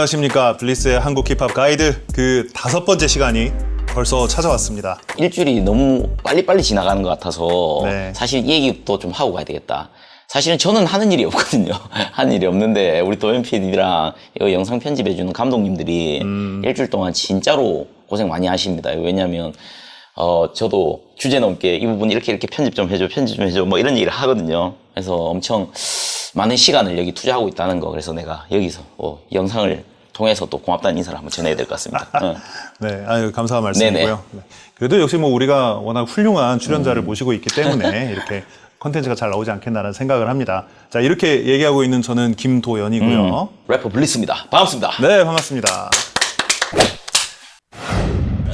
안녕하십니까 블리스의 한국 힙합 가이드 그 다섯 번째 시간이 벌써 찾아왔습니다. 일주일이 너무 빨리빨리 지나가는 것 같아서 네. 사실 이 얘기도 좀 하고 가야 되겠다. 사실은 저는 하는 일이 없거든요. 하는 일이 없는데 우리 도현 PD랑 이거 영상 편집해주는 감독님들이 음. 일주일 동안 진짜로 고생 많이 하십니다. 왜냐하면 어 저도 주제 넘게 이 부분 이렇게 이렇게 편집 좀 해줘, 편집 좀 해줘, 뭐 이런 얘기를 하거든요. 그래서 엄청 많은 시간을 여기 투자하고 있다는 거. 그래서 내가 여기서 어, 영상을 통해서 또 고맙다는 인사를 한번 전해야 될 것 같습니다. 어. 네, 아유 감사한 말씀이고요. 네네. 네. 그래도 역시 뭐 우리가 워낙 훌륭한 음. 출연자를 모시고 있기 때문에 이렇게 컨텐츠가 잘 나오지 않겠나라는 생각을 합니다. 자 이렇게 얘기하고 있는 저는 김도연이고요. 래퍼 블리스입니다. 반갑습니다. 네, 반갑습니다.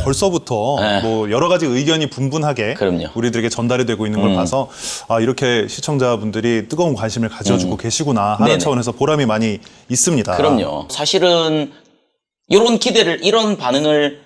벌써부터 네. 뭐 여러 가지 의견이 분분하게 그럼요. 음. 우리들에게 전달이 되고 있는 걸 봐서 아 이렇게 시청자분들이 뜨거운 관심을 가져주고 계시구나 하는 음. 네네. 차원에서 보람이 많이 있습니다. 그럼요. 사실은 이런 기대를 이런 반응을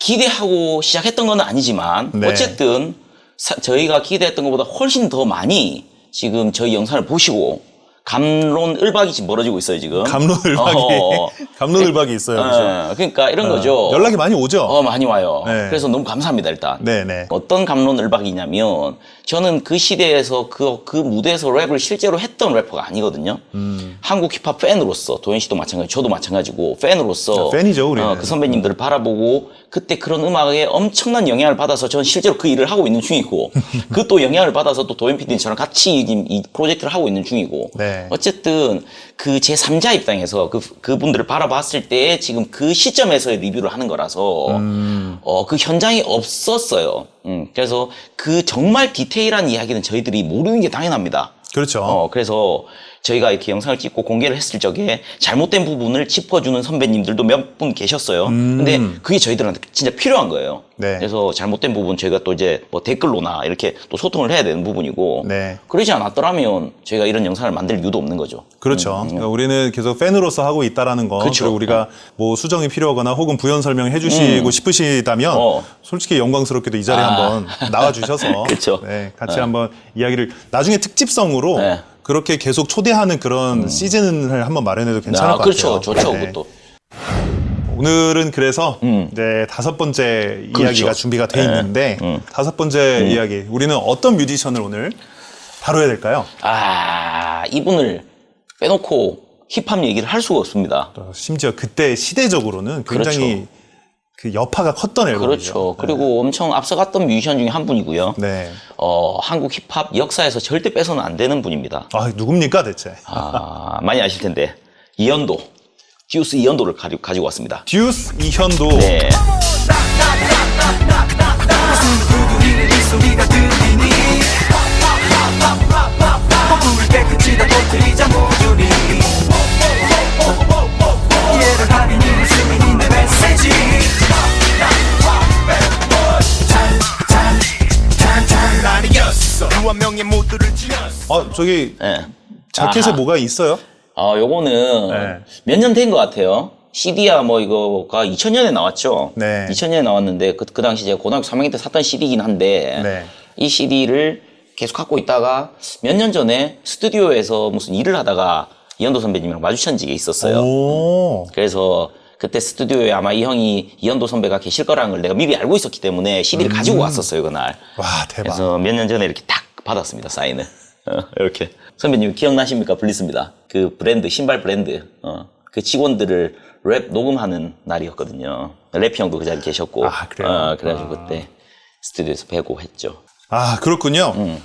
기대하고 시작했던 건 아니지만 네. 어쨌든 사- 저희가 기대했던 것보다 훨씬 더 많이 지금 저희 영상을 보시고 감론을박이 지금 벌어지고 있어요 지금. 감론을박이 어. 감론을박이 있어요. 그죠? 예, 그러니까 이런 거죠. 연락이 많이 오죠. 어 많이 와요. 네. 그래서 너무 감사합니다 일단. 네네. 어떤 감론을박이냐면 저는 그 시대에서 그, 그 무대에서 랩을 실제로 했던 래퍼가 아니거든요. 음. 한국 힙합 팬으로서 도현 씨도 마찬가지, 저도 마찬가지고 팬으로서 아, 팬이죠, 우리는. 어, 그 선배님들을 바라보고 그때 그런 음악에 엄청난 영향을 받아서 저는 실제로 그 일을 하고 있는 중이고 그 또 영향을 받아서 또 도현 PD처럼 같이 지금 이 프로젝트를 하고 있는 중이고 네. 어쨌든 그 제 3자 입장에서 그 그분들을 바라봤을 때 지금 그 시점에서의 리뷰를 하는 거라서 음. 어, 그 현장이 없었어요. 음, 그래서 그 정말 디테일한 이야기는 저희들이 모르는 게 당연합니다. 그렇죠. 어, 그래서 저희가 이렇게 영상을 찍고 공개를 했을 적에 잘못된 부분을 짚어주는 선배님들도 몇 분 계셨어요. 근데 그게 저희들한테 진짜 필요한 거예요. 음. 네. 그래서 잘못된 부분 저희가 또 이제 뭐 댓글로나 이렇게 또 소통을 해야 되는 부분이고 네. 그러지 않았더라면 저희가 이런 영상을 만들 이유도 없는 거죠. 그렇죠. 그러니까 우리는 계속 팬으로서 하고 있다라는 거. 음, 그렇죠. 그리고 우리가 뭐 수정이 필요하거나 혹은 부연 설명해 주시고 싶으시다면 어. 솔직히 영광스럽게도 이 자리에 아. 한번 나와 주셔서 그렇죠. 네, 같이 한번 이야기를 나중에 특집성으로 네. 그렇게 계속 초대하는 그런 시즌을 한번 마련해도 괜찮을 아, 것 그렇죠. 같아요. 좋죠. 네. 그것도. 오늘은 그래서 음. 이제 다섯 번째 그렇죠. 이야기가 준비가 돼 있는데 음. 다섯 번째 이야기 우리는 어떤 뮤지션을 오늘 다뤄야 될까요? 아, 이분을 빼놓고 힙합 얘기를 할 수가 없습니다. 어, 심지어 그때 시대적으로는 굉장히 그 여파가 컸던 앨범이죠. 그렇죠. 그리고 엄청 앞서갔던 뮤지션 중에 한 분이고요. 네. 어, 한국 힙합 역사에서 절대 빼서는 안 되는 분입니다. 아 누굽니까 대체? 아, 많이 아실 텐데. 이현도. 듀스 이현도를 가지고, 가지고 왔습니다. 듀스 이현도. 네. 소리가 들리니 허브를 깨끗이다 터뜨리자 모조리 이해를 하긴 이룰 수 있는 내 메시지 모두를 지었어 아 저기 네. 자켓에 아하. 뭐가 있어요? 아, 요거는 네. 몇 년 된 것 같아요. CD야 뭐 이거가 2000년에 나왔죠. 네. 2000년에 나왔는데 그, 그 당시 제가 고등학교 3학년 때 샀던 CD이긴 한데 네. 이 CD를 계속 갖고 있다가 몇 년 전에 스튜디오에서 무슨 일을 하다가 이현도 선배님이랑 마주친 적이 있었어요. 오. 그래서 그때 스튜디오에 아마 이 형이 이현도 선배가 계실 거라는 걸 내가 미리 알고 있었기 때문에 CD를 가지고 왔었어요 그날. 와 대박. 그래서 몇 년 전에 이렇게 딱 받았습니다 사인을 어, 이렇게 선배님 기억나십니까 블리스입니다 그 브랜드 신발 브랜드 어, 그 직원들을 랩 녹음하는 날이었거든요 래피 형도 그 자리에 계셨고 아, 그래요? 어, 그래가지고 그때 스튜디오에서 뵈고 했죠 아 그렇군요. 음.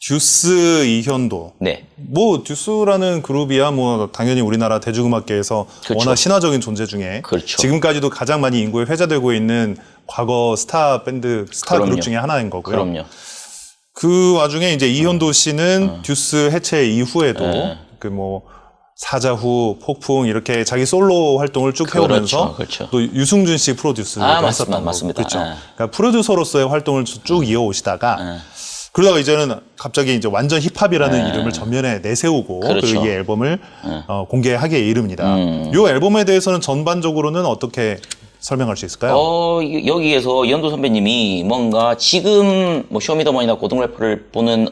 듀스 이현도. 네 뭐 듀스라는 그룹이야 뭐 당연히 우리나라 대중음악계에서 그렇죠. 워낙 신화적인 존재 중에 그렇죠. 지금까지도 가장 많이 인구에 회자되고 있는 과거 스타 밴드 스타 그럼요. 그룹 중에 하나인 거고요. 그럼요 그 와중에 이제 이현도 씨는 듀스 해체 이후에도 어. 네. 그뭐 사자후, 폭풍 이렇게 자기 솔로 활동을 쭉 그렇죠, 해오면서 그렇죠. 또 유승준 씨 프로듀스를 아, 했었던 맞습니다, 거고. 맞습니다. 그렇죠. 예. 그러니까 프로듀서로서의 활동을 쭉 이어오시다가 그러다가 이제는 갑자기 이제 완전 힙합이라는 이름을 전면에 내세우고 네. 그렇죠. 네. 그리고 이 앨범을 어, 공개하게 이릅니다. 음. 이 앨범에 대해서는 전반적으로는 어떻게 설명할 수 있을까요? 어, 이- 여기에서 이현도 선배님이 뭔가 지금 뭐 쇼미더머니나 고등 래퍼를 보는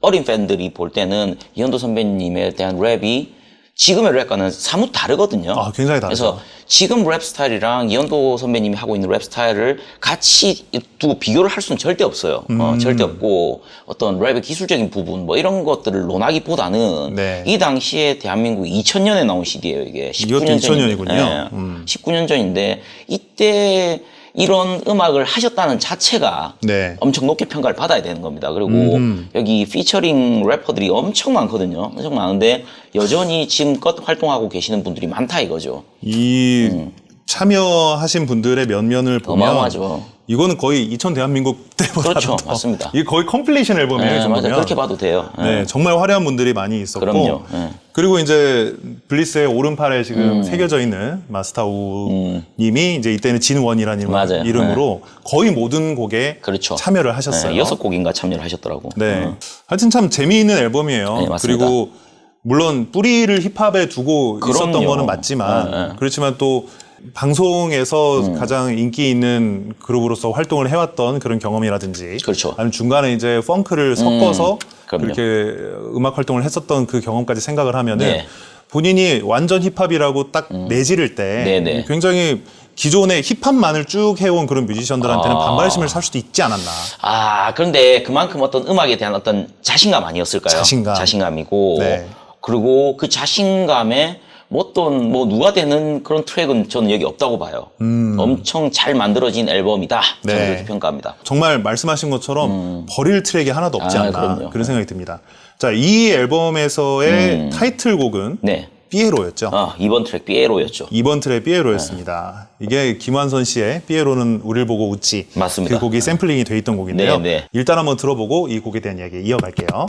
어린 팬들이 볼 때는 이현도 선배님에 대한 랩이 지금의 랩과는 사뭇 다르거든요. 아, 굉장히 다르죠. 그래서 지금 랩 스타일이랑 이현도 선배님이 하고 있는 랩 스타일을 같이 두고 비교를 할 수는 절대 없어요. 음. 어, 절대 없고 어떤 랩의 기술적인 부분 뭐 이런 것들을 논하기보다는 네. 이 당시에 대한민국 2000년에 나온 CD예요 이게. 이것도 19년 2000 년이군요. 전인데, 음. 19년 전인데 이때 이런 음악을 하셨다는 자체가 네. 엄청 높게 평가를 받아야 되는 겁니다. 그리고 음. 여기 피처링 래퍼들이 엄청 많거든요. 엄청 많은데 여전히 지금껏 활동하고 계시는 분들이 많다 이거죠. 이 참여하신 분들의 면면을 보면 어마어마하죠. 이거는 거의 2000 대한민국 때보다 그렇죠. 맞습니다. 이게 거의 컴플레이션 앨범이에요. 네, 이 맞아요. 그렇게 봐도 돼요. 네. 네, 정말 화려한 분들이 많이 있었고. 그럼요. 네. 그리고 이제 블리스의 오른팔에 지금 음. 새겨져 있는 마스타우 님이 이제 이때는 진원이라는 이름- 맞아요. 이름으로 거의 모든 곡에 그렇죠. 참여를 하셨어요. 네, 여섯 곡인가 참여를 하셨더라고. 네. 어. 하여튼 참 재미있는 앨범이에요. 네, 맞습니다. 그리고 물론 뿌리를 힙합에 두고 있었던 그럼요. 거는 맞지만 네, 네. 그렇지만 또 방송에서 음. 가장 인기 있는 그룹으로서 활동을 해왔던 그런 경험이라든지 그렇죠. 아니면 중간에 이제 펑크를 섞어서 그럼요. 그렇게 음악 활동을 했었던 그 경험까지 생각을 하면은 네. 음. 본인이 완전 힙합이라고 딱 내지를 때 네네. 굉장히 기존의 힙합만을 쭉 해온 그런 뮤지션들한테는 아. 반발심을 살 수도 있지 않았나. 아, 그런데 그만큼 어떤 음악에 대한 어떤 자신감 아니었을까요? 자신감. 자신감이고. 네. 그리고 그 자신감에 뭐 어떤 뭐 누가 되는 그런 트랙은 저는 여기 없다고 봐요. 엄청 잘 만들어진 앨범이다. 저는 음. 네. 그렇게 평가합니다. 정말 말씀하신 것처럼 버릴 트랙이 하나도 없지 음. 아, 않나 그럼요. 그런 생각이 듭니다. 자, 이 앨범에서의 타이틀곡은 네. 삐에로였죠. 아, 이번 트랙 삐에로였죠. 이번 트랙 삐에로였습니다. 이게 김완선 씨의 삐에로는 우릴 보고 웃지. 맞습니다. 그 곡이 샘플링이 돼 있던 곡인데요. 네, 네. 일단 한번 들어보고 이 곡에 대한 이야기 이어갈게요.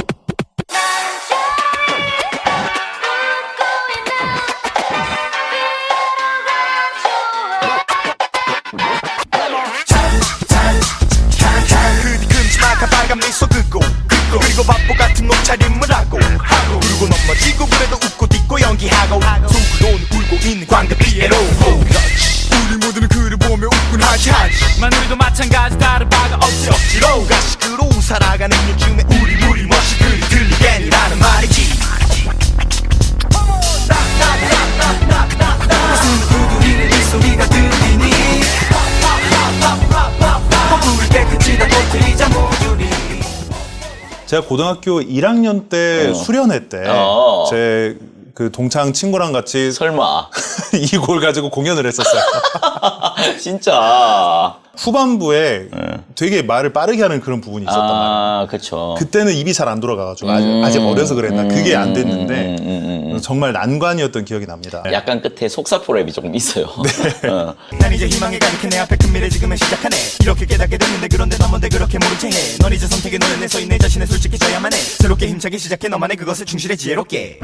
제가 고등학교 1학년 때 수련회 때 어. 제그 동창 친구랑 같이 설마. 이 곡을 가지고 공연을 했었어요. 진짜. 후반부에 되게 말을 빠르게 하는 그런 부분이 있었단 말이에요. 아, 그쵸. 그때는 입이 잘 안 돌아가가지고 아직, 아직 어려서 그랬나 그게 안 됐는데 음, 정말 난관이었던 기억이 납니다. 약간 끝에 속사포 랩이 조금 있어요. 네. 어. 난 이제 희망에 가득해 내 앞에 큰 미래 지금은 시작하네 이렇게 깨닫게 됐는데 그런데 넌 뭔데 그렇게 모른 채해 넌 이제 선택의 눈에 내 서인 내 자신을 솔직해져야만 해 새롭게 힘차게 시작해 너만의 그것을 충실해 지혜롭게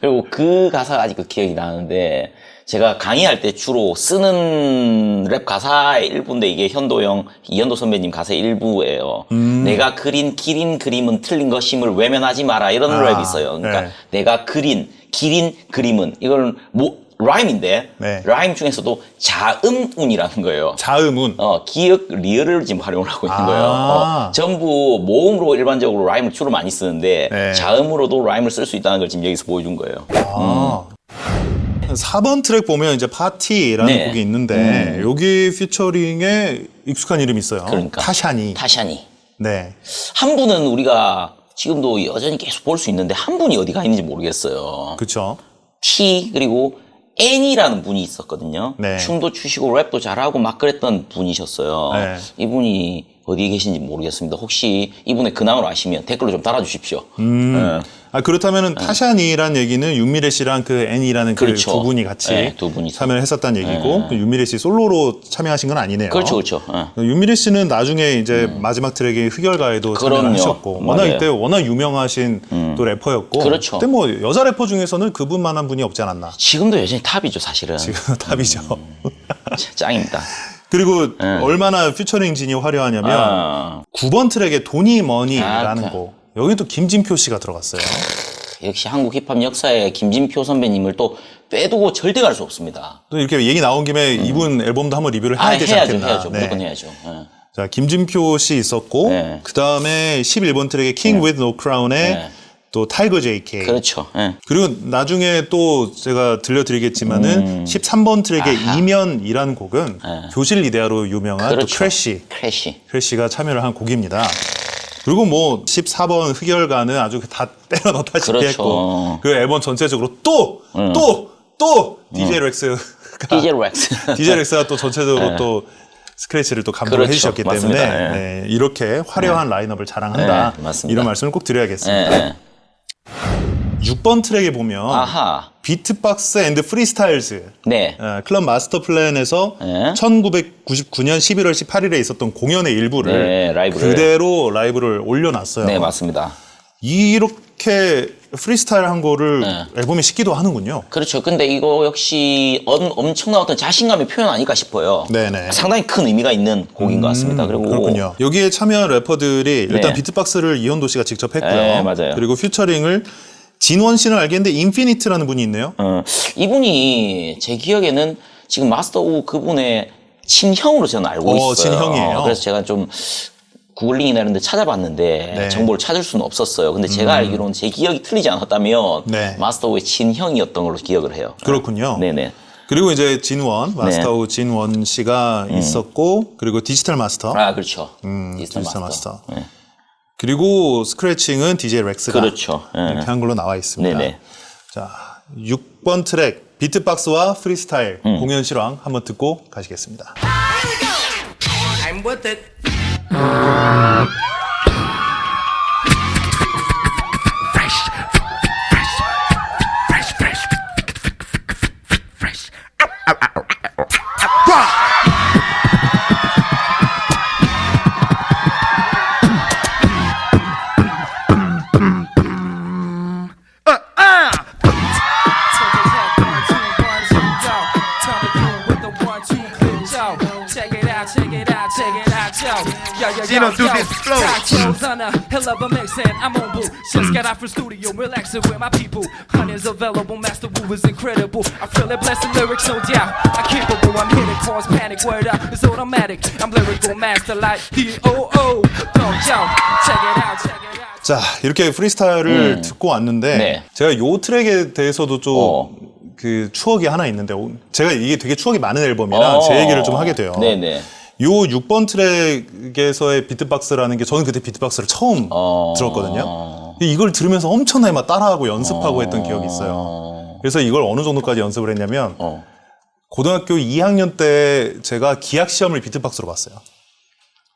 그리고 그 가사가 아직도 기억이 나는데 제가 강의할 때 주로 쓰는 랩 가사의 일부인데 이게 현도형 이현도 선배님 가사의 일부예요. 음. 내가 그린 기린 그림은 틀린 것임을 외면하지 마라 이런 아, 랩이 있어요. 그러니까 네. 내가 그린 기린 그림은 이걸 뭐 라임인데 네. 라임 중에서도 자음운이라는 거예요. 자음은 어, 기억 리을을 지금 활용을 하고 있는 아. 거예요. 어, 전부 모음으로 일반적으로 라임을 주로 많이 쓰는데 네. 자음으로도 라임을 쓸 수 있다는 걸 지금 여기서 보여준 거예요. 아. 4번 트랙 보면 이제 파티라는 네. 곡이 있는데 여기 피처링에 익숙한 이름이 있어요. 그러니까. 타샤니. 타샤니. 네. 한 분은 우리가 지금도 여전히 계속 볼 수 있는데 한 분이 어디가 있는지 모르겠어요. 그쵸. T 그리고 N이라는 분이 있었거든요. 네. 춤도 추시고 랩도 잘하고 막 그랬던 분이셨어요. 네. 이분이 어디에 계신지 모르겠습니다. 혹시 이분의 근황을 아시면 댓글로 좀 달아주십시오. 음. 네. 아, 그렇다면 타샤니란 얘기는 윤미래 씨랑 그 애니라는 그 그렇죠. 두 분이 같이 네, 두 분이서. 참여를 했었다는 얘기고 그 윤미래 씨 솔로로 참여하신 건 아니네요. 그렇죠, 그렇죠. 예. 윤미래 씨는 나중에 이제 마지막 트랙에 흑열가에도 참여를 그럼요. 하셨고 워낙 맞아요. 음. 이때 워낙 유명하신 또 래퍼였고 그렇죠. 그때 뭐 여자 래퍼 중에서는 그분만한 분이 없지 않았나 지금도 여전히 탑이죠, 사실은. 지금 탑이죠. 짱입니다. 그리고 얼마나 피처링 진이 화려하냐면 네. 아, 9번 트랙에 도니 머니라는 아, 그- 곡 여기 또 김진표 씨가 들어갔어요. 역시 한국 힙합 역사에 김진표 선배님을 또 빼두고 절대 갈 수 없습니다. 또 이렇게 얘기 나온 김에 이분 앨범도 한번 리뷰를 해야 음. 아, 되지 해야죠, 않겠나. 해야죠. 네. 무조건 해야죠. 예. 자, 김진표 씨 있었고 네. 그 다음에 11번 트랙에 King with No Crown에 네. 또 타이거 JK. 그렇죠. 예. 그리고 나중에 또 제가 들려드리겠지만은 13번 트랙의 음. 아하. 이면이라는 곡은 교실 이데아로 유명한 그렇죠. 또 크래쉬. 크래쉬. 크래쉬가 참여를 한 곡입니다. 그리고 뭐 14번 흑열가는 아주 다 때려 넣다시피 그렇죠. 음. 했고 그 앨범 전체적으로 또또또 DJ 렉스가 DJ 렉스. DJ 렉스가 또 전체적으로 또 스크래치를 또 감독을 네. 그렇죠. 해주셨기 맞습니다. 때문에 예. 네, 이렇게 화려한 라인업을 자랑한다 네. 이런 말씀을 꼭 예, 드려야겠습니다. 예. 6번 트랙에 보면 아하. 비트박스 앤드 프리스타일즈 네. 어, 클럽 마스터 플랜에서 네. 1999년 11월 18일에 있었던 공연의 일부를 네, 라이브를. 그대로 라이브를 올려놨어요. 네, 맞습니다. 이렇게 프리스타일 한 거를 네. 앨범에 싣기도 하는군요. 그렇죠. 근데 이거 역시 엄, 엄청난 어떤 자신감의 표현 아닐까 싶어요. 네네. 상당히 큰 의미가 있는 곡인 것 같습니다. 그리고 그렇군요. 여기에 참여한 래퍼들이 일단 네. 비트박스를 이현도 씨가 직접 했고요. 네, 맞아요. 그리고 퓨처링을 진원 씨는 알겠는데 인피니트라는 분이 있네요. 어, 이분이 제 기억에는 지금 마스터 우 그분의 친형으로 저는 알고 어, 있어요. 친형이에요? 그래서 제가 좀 구글링이나 이런 데 찾아봤는데 네. 음. 정보를 찾을 수는 없었어요. 근데 제가 알기로는 제 기억이 틀리지 않았다면 네. 마스터 우의 친형이었던 걸로 기억을 해요. 그렇군요. 네네. 그리고 이제 진원, 네. 마스터우 진원 씨가 있었고, 그리고 디지털 마스터, 아 그렇죠. 음, 디지털 디지털 마스터. 마스터. 네. 그리고 스크래칭은 DJ 렉스가 그렇죠. 예. 이렇게 한 걸로 나와 있습니다. 네네. 자, 6번 트랙 비트박스와 프리스타일 음. 공연 실황 한번 듣고 가시겠습니다. I'm with it on a mix, and I'm on boo. Just got out from studio, relaxing with my people. Hundreds available, Master Wu is incredible. I feel it, blessed lyrics, no doubt. I capable, I'm hitting, cause panic, word up, it's automatic. I'm lyrical master like D-O-O. Don't yo, check it out, check it out. 자, 이렇게 프리스타일을 듣고 왔는데 음. 네. 제가 요 트랙에 대해서도 좀 어. 그 추억이 하나 있는데 오- 제가 이게 되게 추억이 많은 앨범이라 어. 제 얘기를 좀 하게 돼요. 네네. 요 6번 트랙에서의 비트박스라는 게 저는 그때 비트박스를 처음 어. 들었거든요. 이걸 들으면서 엄청나게 막 따라하고 연습하고 했던 기억이 있어요. 그래서 이걸 어느 정도까지 연습을 했냐면 어. 고등학교 2학년 때 제가 기악 시험을 비트박스로 봤어요.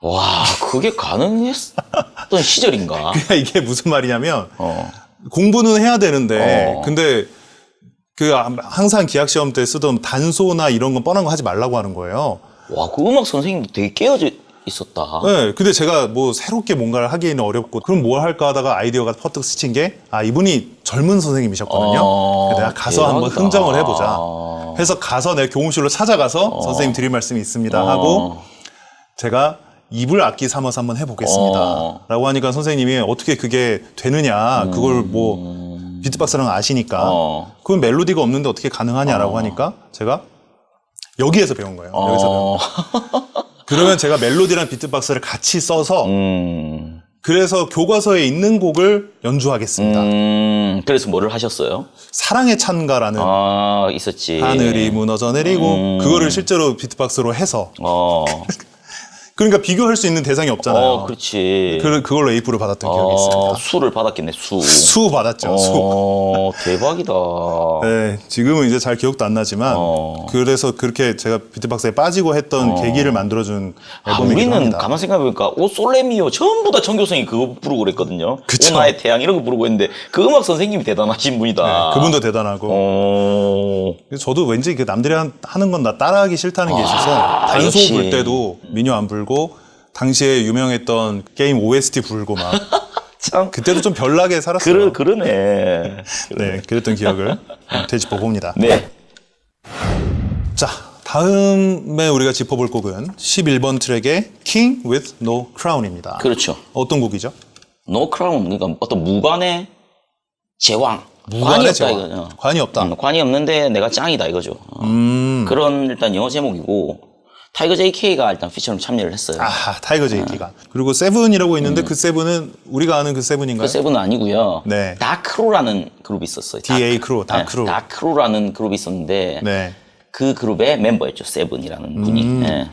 와, 그게 가능했던 시절인가? 그러니까 이게 무슨 말이냐면 어. 공부는 해야 되는데 어. 근데 그 항상 기악 시험 때 쓰던 단소나 이런 건 뻔한 거 하지 말라고 하는 거예요. 와, 그 음악 선생님도 되게 깨어져 있었다. 네, 근데 제가 뭐 새롭게 뭔가를 하기에는 어렵고 그럼 뭘 할까 하다가 아이디어가 퍼뜩 스친 게 아 이분이 젊은 선생님이셨거든요. 어, 그래서 내가 가서 한번 대박이다. 흥정을 해보자. 해서 가서 내 교무실로 찾아가서 선생님 드릴 말씀이 있습니다 하고 어. 제가 입을 악기 삼아서 한번 해보겠습니다. 어. 라고 하니까 선생님이 어떻게 그게 되느냐. 그걸 뭐 비트박스랑 아시니까. 어. 그건 멜로디가 없는데 어떻게 가능하냐라고 하니까 제가 여기에서 배운 거예요. 여기서 배운 어. 그러면 제가 멜로디랑 비트박스를 같이 써서 음. 그래서 교과서에 있는 곡을 연주하겠습니다. 음. 그래서 뭐를 하셨어요? 사랑의 찬가라는 아, 있었지. 하늘이 무너져 내리고 음. 그거를 실제로 비트박스로 해서 어. 그러니까 비교할 수 있는 대상이 없잖아요. 어, 그렇지. 그, 그걸로 A프를 받았던 기억이 어, 있습니다. 수를 받았겠네, 수. 수 받았죠. 수. 어, 대박이다. 네, 지금은 이제 잘 기억도 안 나지만 어. 그래서 그렇게 제가 비트박스에 빠지고 했던 계기를 만들어준 아, 앨범이기도 우리는 합니다. 가만 생각해보니까 오 솔레미오 전부 다 전교생이 그거 부르고 그랬거든요. 그쵸. 오 나의 태양 이런 거 부르고 했는데 그 음악 선생님이 대단하신 분이다. 네, 그분도 대단하고 어. 저도 왠지 그 남들이 한- 하는 건 나 따라하기 싫다는 게 있어서 단소 역시. 불 때도 민요 안 불고 당시에 유명했던 게임 OST 불고 막 참. 그때도 좀 별나게 살았어요. 그러, 그러네. 네, 그랬던 기억을 되짚어 봅니다. 네. 자, 다음에 우리가 짚어볼 곡은 11번 트랙의 King with No Crown입니다. 그렇죠. 어떤 곡이죠? 노 크라운, 그러니까 어떤 무관의 제왕. 관이 무관의 없다 제왕. 이거죠. 관이 없다. 음, 관이 없는데 내가 짱이다 이거죠. 어. 음, 그런 일단 영어 제목이고 타이거 JK가 일단 피처로 참여를 했어요. 아, 타이거 제이키가. 그리고 세븐이라고 있는데 그 세븐은 우리가 아는 그 세븐인가요? 그 세븐은 아니고요. 네. 다크로라는 그룹이 있었어요. DA 크루, 다크루. 네, 다크로라는 그룹이 있었는데 네. 그 그룹의 멤버였죠. 세븐이라는 분이. 음. 네.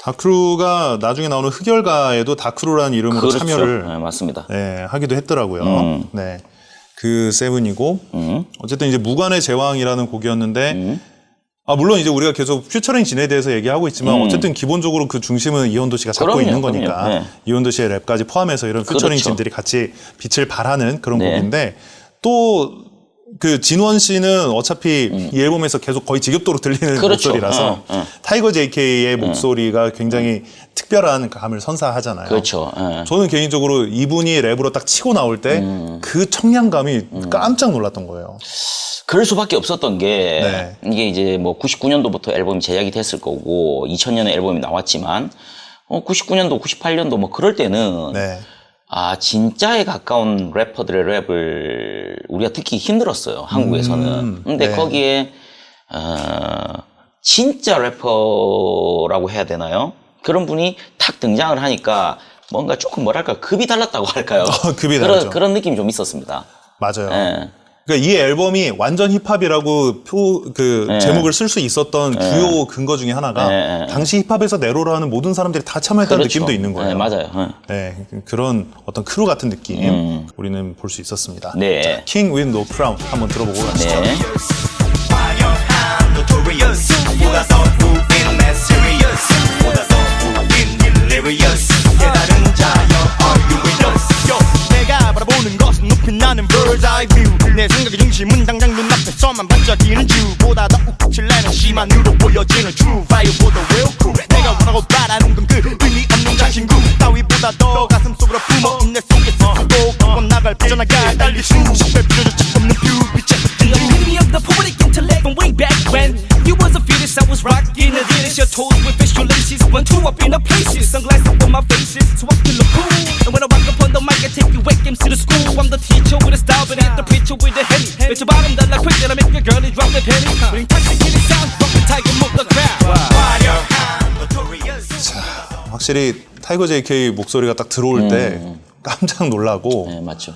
다크루가 나중에 나오는 흑열가에도 다크루라는 이름으로 그렇죠. 참여를 네, 맞습니다. 네, 하기도 했더라고요. 음. 네. 그 세븐이고 어쨌든 이제 무관의 제왕이라는 곡이었는데 음. 아 물론 이제 우리가 계속 퓨처링 진에 대해서 얘기하고 있지만 어쨌든 기본적으로 그 중심은 이현도 씨가 잡고 음. 그럼요, 있는 거니까 그럼요. 네. 이현도 씨의 랩까지 포함해서 이런 퓨처링 그렇죠. 진들이 같이 빛을 발하는 그런 네. 곡인데 또 그 진원 씨는 어차피 이 앨범에서 계속 거의 지겹도록 들리는 음. 그렇죠. 목소리라서 어, 어. 타이거 JK의 목소리가 굉장히 특별한 감을 선사하잖아요. 그렇죠. 예. 저는 개인적으로 이분이 랩으로 딱 치고 나올 때 음. 그 청량감이 깜짝 놀랐던 거예요. 그럴 수밖에 없었던 게 네. 이게 이제 뭐 99년도부터 앨범이 제작이 됐을 거고 2000년에 앨범이 나왔지만 어 99년도, 98년도 뭐 그럴 때는 네. 아 진짜에 가까운 래퍼들의 랩을 우리가 듣기 힘들었어요 한국에서는. 근데 네. 거기에 어, 진짜 래퍼라고 해야 되나요? 그런 분이 탁 등장을 하니까 뭔가 조금 뭐랄까 급이 달랐다고 할까요? 어, 급이 그런 다르죠. 그런 느낌이 좀 있었습니다. 맞아요. 예. 그러니까 이 앨범이 완전 힙합이라고 표, 그 네. 제목을 쓸 수 있었던 주요 근거 중에 하나가 네, 네. 당시 힙합에서 네로라 하는 모든 사람들이 다 참여했다는 그렇죠. 느낌도 있는 거예요. 네, 맞아요. 예. 네, 그런 어떤 크루 같은 느낌 우리는 볼 수 있었습니다. 음. 네. 자, King with No Crown 한번 들어보고 가시죠. 네. 내가 바라보는 것은 높이 나는 bird's eye view 내 생각의 중심은 당장 눈앞에서만 반짝이는 주보다 더 나는 심한으로 보여지는 true fire보다 real cool 내가 원하고 바라는 건 그 의미 없는 자신구 따위보다 더 가슴 속으로 품어온 내 속에서 또 그건 나갈 삐져나갈 달리 배 필요조차 없는 The epitome of the poetic intellect from way back when You was a fetus, I was rocking Adidas Your toes with visual laces One, two up in the places Sunglasses on my faces So I can look cool 확실히 타이거 JK 목소리가 딱 들어올 때 깜짝 놀라고 네, 맞죠.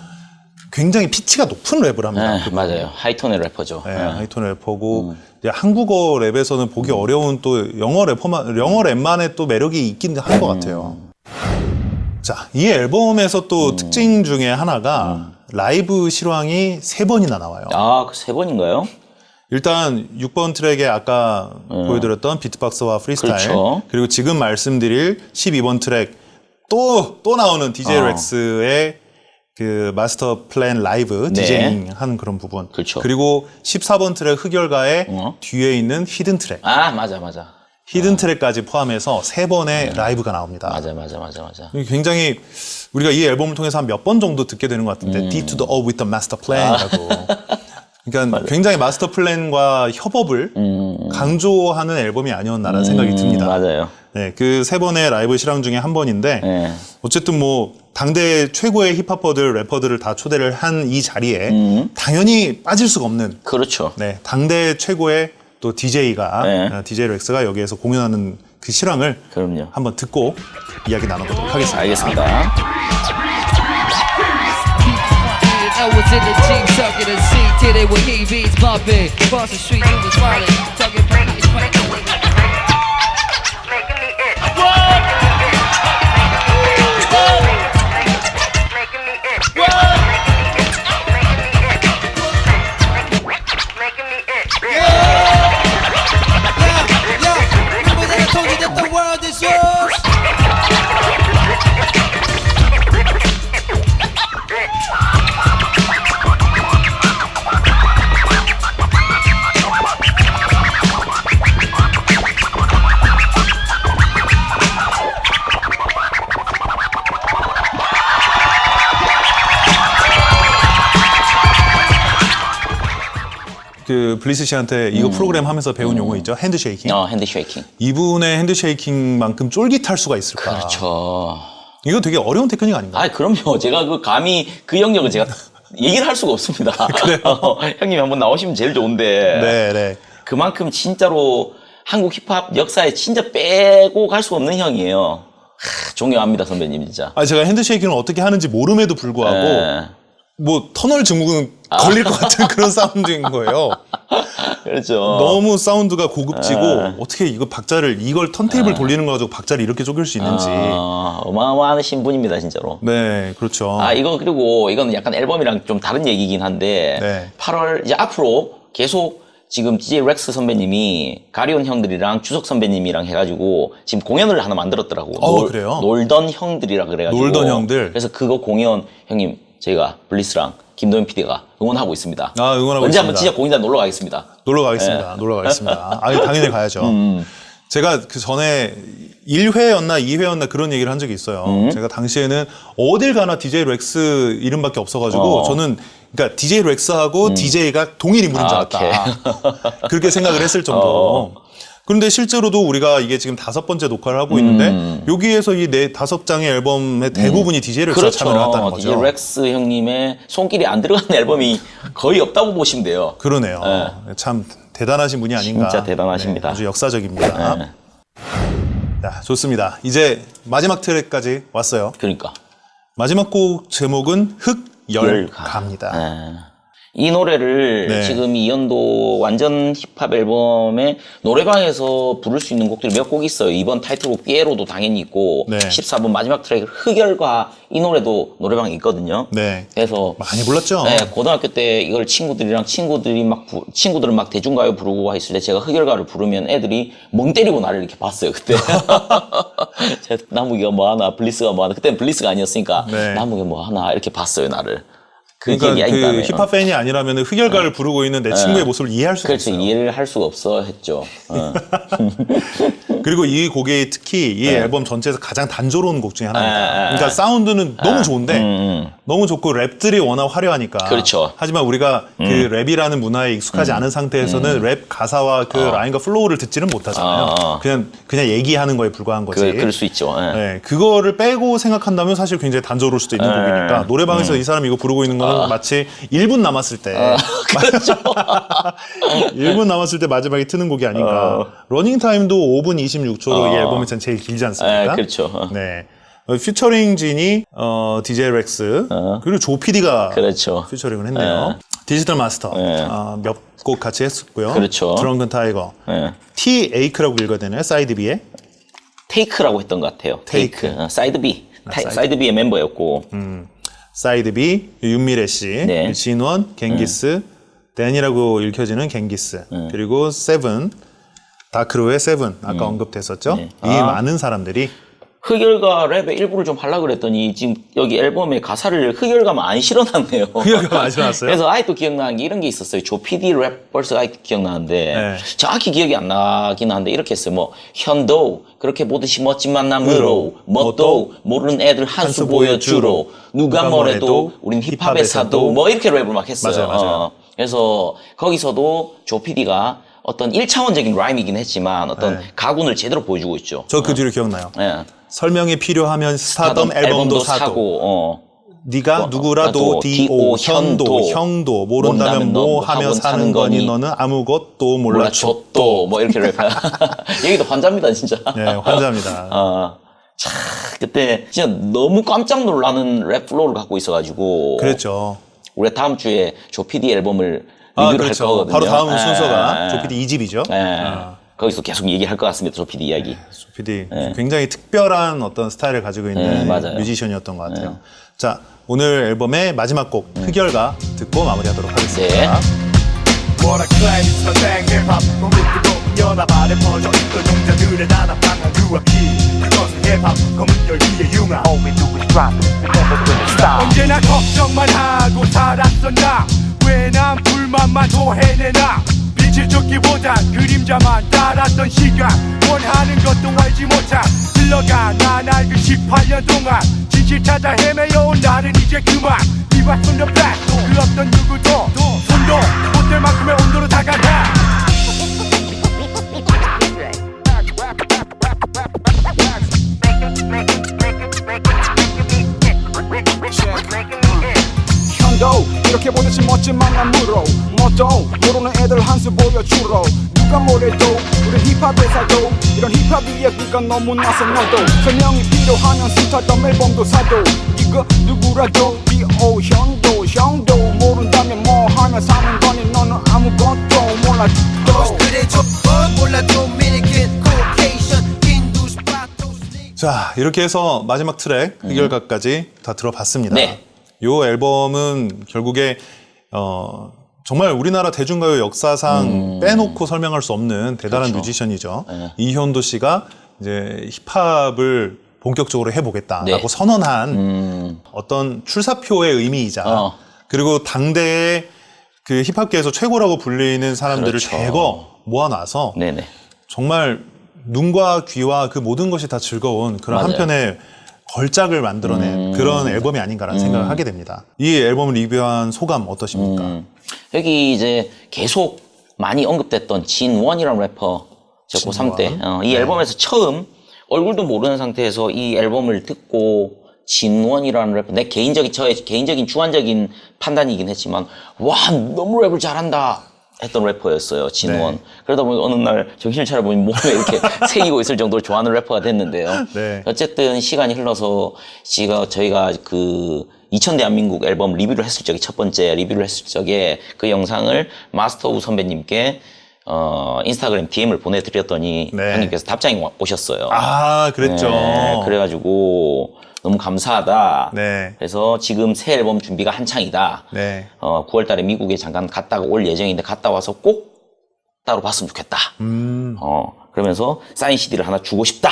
굉장히 피치가 높은 랩을 합니다. 네, 맞아요. 하이톤의 래퍼죠. 네, 네. 하이톤 래퍼고 이제 한국어 랩에서는 보기 어려운 또 영어 래퍼만 영어 랩만의 또 매력이 있긴 한 것 같아요. 자, 이 앨범에서 또 특징 중에 하나가 라이브 실황이 세 번이나 나와요. 아, 그 세 번인가요? 일단 6번 트랙에 아까 보여드렸던 비트박스와 프리스타일 그렇죠. 그리고 지금 말씀드릴 12번 트랙 또 또 나오는 DJ 어. 렉스의 그 마스터 플랜 라이브 네. 디제잉 하는 그런 부분 그렇죠. 그리고 14번 트랙 흑열가의 어. 뒤에 있는 히든 트랙 아, 맞아, 맞아. 히든 트랙까지 포함해서 세 번의 라이브가 나옵니다. 맞아, 맞아, 맞아, 맞아. 굉장히 우리가 이 앨범을 통해서 한 몇 번 정도 듣게 되는 것 같은데 D to the O with the master plan이라고. 그러니까 굉장히 마스터 플랜과 협업을 강조하는 앨범이 아니었나라는 생각이 듭니다. 맞아요. 네, 그 세 번의 라이브 실황 중에 한 번인데 네. 어쨌든 뭐 당대 최고의 힙합퍼들 래퍼들을 다 초대를 한 이 자리에 음. 당연히 빠질 수가 없는 그렇죠. 네, 당대 최고의 또 DJ가 네. DJ 렉스가 여기에서 공연하는 그 실황을 그럼요. 한번 듣고 이야기 나눠보도록 하겠습니다. 알겠습니다. I was in the Jeep stuck in Hit it with TVs bumping. Across the street, you was wildin'. Talking about 블리스 씨한테 이거 프로그램 하면서 배운 용어 있죠? 핸드쉐이킹. 어, 핸드 쉐이킹. 이분의 핸드쉐이킹만큼 쫄깃할 수가 있을까? 그렇죠. 이거 되게 어려운 테크닉 아닌가? 아, 그럼요. 제가 그 감히 그 영역을 제가 얘기를 할 수가 없습니다. 그래요? 형님이 한번 나오시면 제일 좋은데. 네, 네. 그만큼 진짜로 한국 힙합 역사에 진짜 빼고 갈 수 없는 형이에요. 하, 존경합니다 선배님 진짜. 아 제가 핸드쉐이킹을 어떻게 하는지 모름에도 불구하고 예. 뭐 터널 증후군 아. 걸릴 것 같은 그런 사운드인 거예요. 그렇죠. 너무 사운드가 고급지고 예. 어떻게 이거 박자를 이걸 턴테이블 돌리는 거 가지고 박자를 이렇게 쪼갤 수 있는지. 아, 어마어마하신 분입니다 진짜로. 네, 그렇죠. 아 이거 그리고 이건 약간 앨범이랑 좀 다른 얘기긴 한데 네. 8월 이제 앞으로 계속 지금 DJ 렉스 선배님이 가리온 형들이랑 주석 선배님이랑 해가지고 지금 공연을 하나 만들었더라고. 어, 그래요? 놀던 형들이라 그래가지고. 놀던 형들? 그래서 그거 공연 형님 저희가 블리스랑 김도현 PD가 응원하고 있습니다. 아, 응원하고 언제 한번 있습니다. 진짜 공연장 놀러 가겠습니다. 놀러 가겠습니다. 놀러 가겠습니다. 아, 당연히 가야죠. 제가 그 전에 1회였나 2회였나 그런 얘기를 한 적이 있어요. 제가 당시에는 어딜 가나 DJ 렉스 이름밖에 없어가지고 어. 저는 그러니까 DJ 렉스하고 DJ가 동일 인물인 줄 아, 알았다. 그렇게 생각을 했을 정도로. 그런데 실제로도 우리가 이게 지금 다섯 번째 녹화를 하고 있는데 여기에서 이 네 다섯 장의 앨범의 대부분이 DJ 렉스가 참여를 했다는 거죠. DJ 렉스 형님의 손길이 안 들어간 앨범이 거의 없다고 보시면 돼요. 그러네요. 참 대단하신 분이 아닌가. 진짜 대단하십니다. 네, 아주 역사적입니다. 네. 자, 좋습니다. 이제 마지막 트랙까지 왔어요. 그러니까. 마지막 곡 제목은 열가. 흑열가입니다. 예. 이 노래를 네. 지금 이 연도 완전 힙합 앨범에 노래방에서 부를 수 있는 곡들이 몇 곡 있어요. 이번 타이틀곡 삐에로도 당연히 있고 네. 14번 마지막 트랙 흑열과 이 노래도 노래방에 있거든요. 네. 그래서 많이 불렀죠? 네, 고등학교 때 이걸 친구들이랑 친구들이 막 부- 친구들은 막 대중가요 부르고 했을 때 제가 흑열가를 부르면 애들이 멍 때리고 나를 이렇게 봤어요 그때. 나무기가 뭐 하나, 블리스가 뭐 하나. 그때는 블리스가 아니었으니까 네. 나무기가 뭐 하나 이렇게 봤어요 나를. 그 그러니까 그. 힙합 팬이 아니라면 흑열가를 부르고 있는 내 친구의 모습을 이해할 수가 그렇죠 없어요. 이해를 할 수가 없어 했죠. 어. 그리고 이 곡이 특히 이 앨범 전체에서 가장 단조로운 곡 중에 하나입니다. 네, 네, 그러니까 사운드는 너무 좋은데 너무 좋고 랩들이 워낙 화려하니까. 음, 그렇죠. 음. 하지만 우리가 그 랩이라는 문화에 익숙하지 않은 상태에서는 랩 가사와 그 라인과 플로우를 듣지는 못하잖아요. 어, 어. 그냥 그냥 얘기하는 거에 불과한 거지. 그, 그럴 수 있죠. 예. 네, 그거를 빼고 생각한다면 사실 굉장히 단조로울 수도 있는 네. 곡이니까 노래방에서 음. 이 사람이 이거 부르고 있는 거는 마치 1분 남았을 때 아, 그렇죠. 1분 남았을 때 마지막에 트는 곡이 아닌가. 러닝 타임도 5분 26초로 이 앨범에선 제일 길지 않습니까? 어. 네, 그렇죠. 어. 네. 어, 퓨처링 진이 어, DJ 렉스 그리고 조 PD가 그렇죠. 퓨처링을 했네요. 디지털 마스터 네. 어, 몇곡 같이 했었고요. 그렇죠. 드렁큰 타이거. 예. T 에이크라고 읽어야 되나요? 사이드 B에. 테이크라고 했던 것 같아요. 테이크. 테이크. 어, 사이드 B. 타- 사이드. 사이드 B의 멤버였고. 사이드 B 윤미래 씨, 네. 진원, 갱기스, 댄이라고 읽혀지는 갱기스, 그리고 세븐, 다크로의 세븐 아까 언급됐었죠. 네. 이 아. 많은 사람들이 흑열가 랩의 일부를 좀 하려고 그랬더니 지금 여기 앨범에 가사를 흑열가만 안 실어놨네요. 흑열가만 안 실어놨어요? 그래서 아직도 기억나는 게 이런 게 있었어요. 조 PD 랩 벌써 아직도 기억나는데 네. 정확히 기억이 안 나긴 한데 이렇게 했어요. 뭐 현도 그렇게 보듯이 멋진 만남으로 멋도 모르는 애들 한 수 보여주로 누가 뭐래도 우린 힙합의 사도 뭐 이렇게 랩을 막 했어요. 맞아요, 맞아요. 어. 그래서 거기서도 조 PD가 어떤 1차원적인 라임이긴 했지만 어떤 네. 가군을 제대로 보여주고 있죠. 저 그 뒤로 기억나요. 예. 설명이 필요하면 스타덤 앨범도 사고, 어. 네가 뭐, 누구라도. D.O. 현도 형도 모른다면 뭐뭐 하며 사는 거니 너는 아무것도 몰라 줬도. 뭐 이렇게 랩 여기도 환자입니다 진짜 네, 환자입니다. 어, 참 그때 진짜 너무 깜짝 놀라는 랩 플로우를 갖고 있어가지고 그랬죠. 우리 다음 주에 조 PD 앨범을 아, 리뷰를 그렇죠. 할 거거든요 바로 다음 예, 순서가 예, 조피디 2집이죠. 예. 거기서 계속 얘기할 것 같습니다 조 PD 이야기. 조피디 굉장히 특별한 어떤 스타일을 가지고 있는 네, 맞아요. 뮤지션이었던 것 같아요. 자, 오늘 앨범의 마지막 곡 흑열가 듣고 마무리하도록 하겠습니다. 네. What a claim 선생 힙합 공급도 연합 아래 퍼져. 있던 용자들의 나답당한 그 앞이 그것은 힙합 검은 열기의 융합 언제나 걱정만 하고 살았던 나왜 난 불만만 토해내나 빛을 쫓기보단 그림자만 따랐던 시간 원하는 것도 알지 못한 흘러간 난 알고 18년 동안 진실 찾아 헤매여온 나는 이제 그만 비바 손더 back 그 어떤 누구도 손도 못될 만큼의 온도로 다가가 현 도 이렇게 보듯이 멋진 만남으로 멋도 모르는 애들 한수 보여주러. 누가 뭐래도 우리 힙합 회사도 이런 힙합 이야기가 너무 나서 너도. 설명이 필요하면 스타덤 앨범도 사도. 이거 누구라도 B.O. 형도 형도 모른다면 뭐 하며 사는 거니? 너는 아무것도 몰라 그래줘. 어 자, 이렇게 해서 마지막 트랙 해결가까지 다 들어봤습니다. 네. 이 앨범은 결국에 어, 정말 우리나라 대중가요 역사상 빼놓고 설명할 수 없는 대단한 뮤지션이죠. 이현도 씨가 이제 힙합을 본격적으로 해보겠다라고 네. 선언한 어떤 출사표의 의미이자 어. 그리고 당대의 그 힙합계에서 최고라고 불리는 사람들을 그렇죠. 대거 모아놔서 네네. 정말 눈과 귀와 그 모든 것이 다 즐거운 그런 맞아요. 음. 한편의 걸작을 만들어낸 그런 앨범이 아닌가라는 생각을 하게 됩니다. 이 앨범을 리뷰한 소감 어떠십니까? 음. 여기 이제 계속 많이 언급됐던 진원이라는 래퍼 제 고3 때 어, 네. 이 앨범에서 처음 얼굴도 모르는 상태에서 이 앨범을 듣고 진원이라는 래퍼 내 개인적인 저의 개인적인 주관적인 판단이긴 했지만 와 너무 랩을 잘한다 했던 래퍼였어요 진원 네. 그러다 보니 어느 날 정신을 차려보니 몸에 이렇게 새기고 있을 정도로 좋아하는 래퍼가 됐는데요 네. 어쨌든 시간이 흘러서 지가 저희가 그 2000 대한민국 앨범 리뷰를 했을 적에 첫 번째 리뷰를 했을 적에 그 영상을 마스터 우 선배님께 어 인스타그램 DM을 보내드렸더니 네. 형님께서 답장이 와- 오셨어요. 아, 그랬죠. 네, 그래가지고 너무 감사하다. 네. 그래서 지금 새 앨범 준비가 한창이다. 네. 어 9월 달에 미국에 잠깐 갔다가 올 예정인데 갔다 와서 꼭 따로 봤으면 좋겠다. 음, 어 그러면서 사인 CD를 하나 주고 싶다.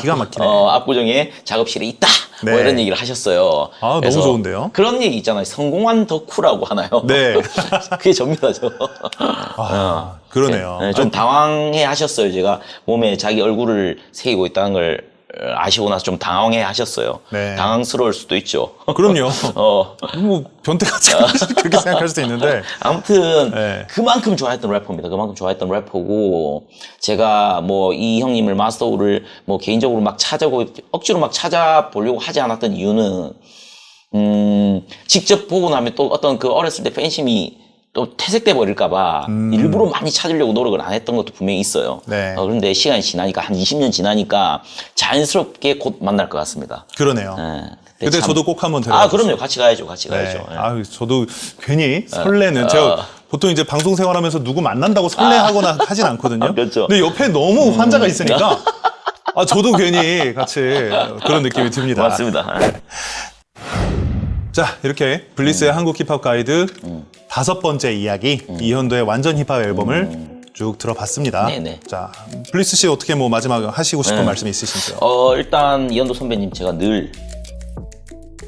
기가 막히네. 어, 압구정에 작업실에 있다. 뭐 네. 이런 얘기를 하셨어요. 아, 너무 좋은데요? 그런 얘기 있잖아요. 성공한 덕후라고 하나요? 네. 그게 접니다, 저. 아, 그러네요. 네, 좀 당황해 하셨어요. 제가 몸에 자기 얼굴을 새기고 있다는 걸 아시고 나서 좀 당황해 하셨어요. 네. 당황스러울 수도 있죠. 그럼요. 어, 뭐 변태 같이 그렇게 생각할 수도 있는데 아무튼 네. 그만큼 좋아했던 래퍼입니다. 그만큼 좋아했던 래퍼고 제가 뭐 이 형님을 마스터우를 뭐 개인적으로 막 찾아고 억지로 막 찾아보려고 하지 않았던 이유는 음 직접 보고 나면 또 어떤 그 어렸을 때 팬심이 또 퇴색돼 버릴까봐 일부러 많이 찾으려고 노력을 안 했던 것도 분명히 있어요. 네. 어, 그런데 시간이 지나니까 한 20년 지나니까 자연스럽게 곧 만날 것 같습니다. 그러네요. 네. 그때 참- 저도 꼭 한번 아 데려가 그럼요 같이 가야죠 같이 네. 가야죠. 예. 아, 저도 괜히 설레는 제가 보통 이제 방송 생활하면서 누구 만난다고 설레하거나 하진 않거든요. 그렇죠. 근데 옆에 너무 환자가 있으니까 아, 저도 괜히 같이 그런 느낌이 듭니다. 맞습니다. 예. 자, 이렇게 블리스의 한국 힙합 가이드 다섯 번째 이야기 이현도의 완전 힙합 앨범을 쭉 들어봤습니다. 네네. 자, 블리스 씨 어떻게 뭐 마지막 하시고 싶은 네. 말씀 있으신지요? 어, 일단 이현도 선배님 제가 늘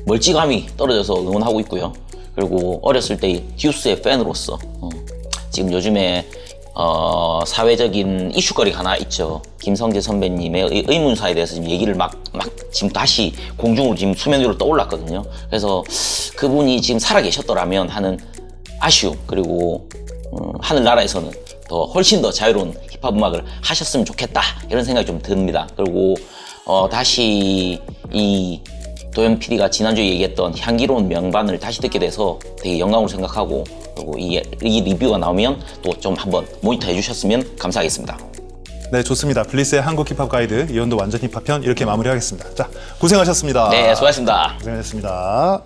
멀찌감히 떨어져서 응원하고 있고요. 그리고 어렸을 때 듀스의 팬으로서 어, 지금 요즘에 어, 사회적인 이슈거리가 하나 있죠. 김성재 선배님의 의- 의문사에 대해서 지금 얘기를 막, 막 지금 다시 공중으로 지금 수면 위로 떠올랐거든요. 그래서 그분이 지금 살아 계셨더라면 하는 아쉬움, 그리고 음, 하늘나라에서는 더 훨씬 더 자유로운 힙합 음악을 하셨으면 좋겠다. 이런 생각이 좀 듭니다. 그리고 어, 다시 이 도현 PD가 지난주에 얘기했던 향기로운 명반을 다시 듣게 돼서 되게 영광으로 생각하고 그리고 이, 이 리뷰가 나오면 또 좀 한번 모니터 해 주셨으면 감사하겠습니다. 네, 좋습니다. 블리스의 한국 힙합 가이드 이현도 완전 힙합 편 이렇게 마무리하겠습니다. 자, 고생하셨습니다. 네, 수고하셨습니다. 고생하셨습니다.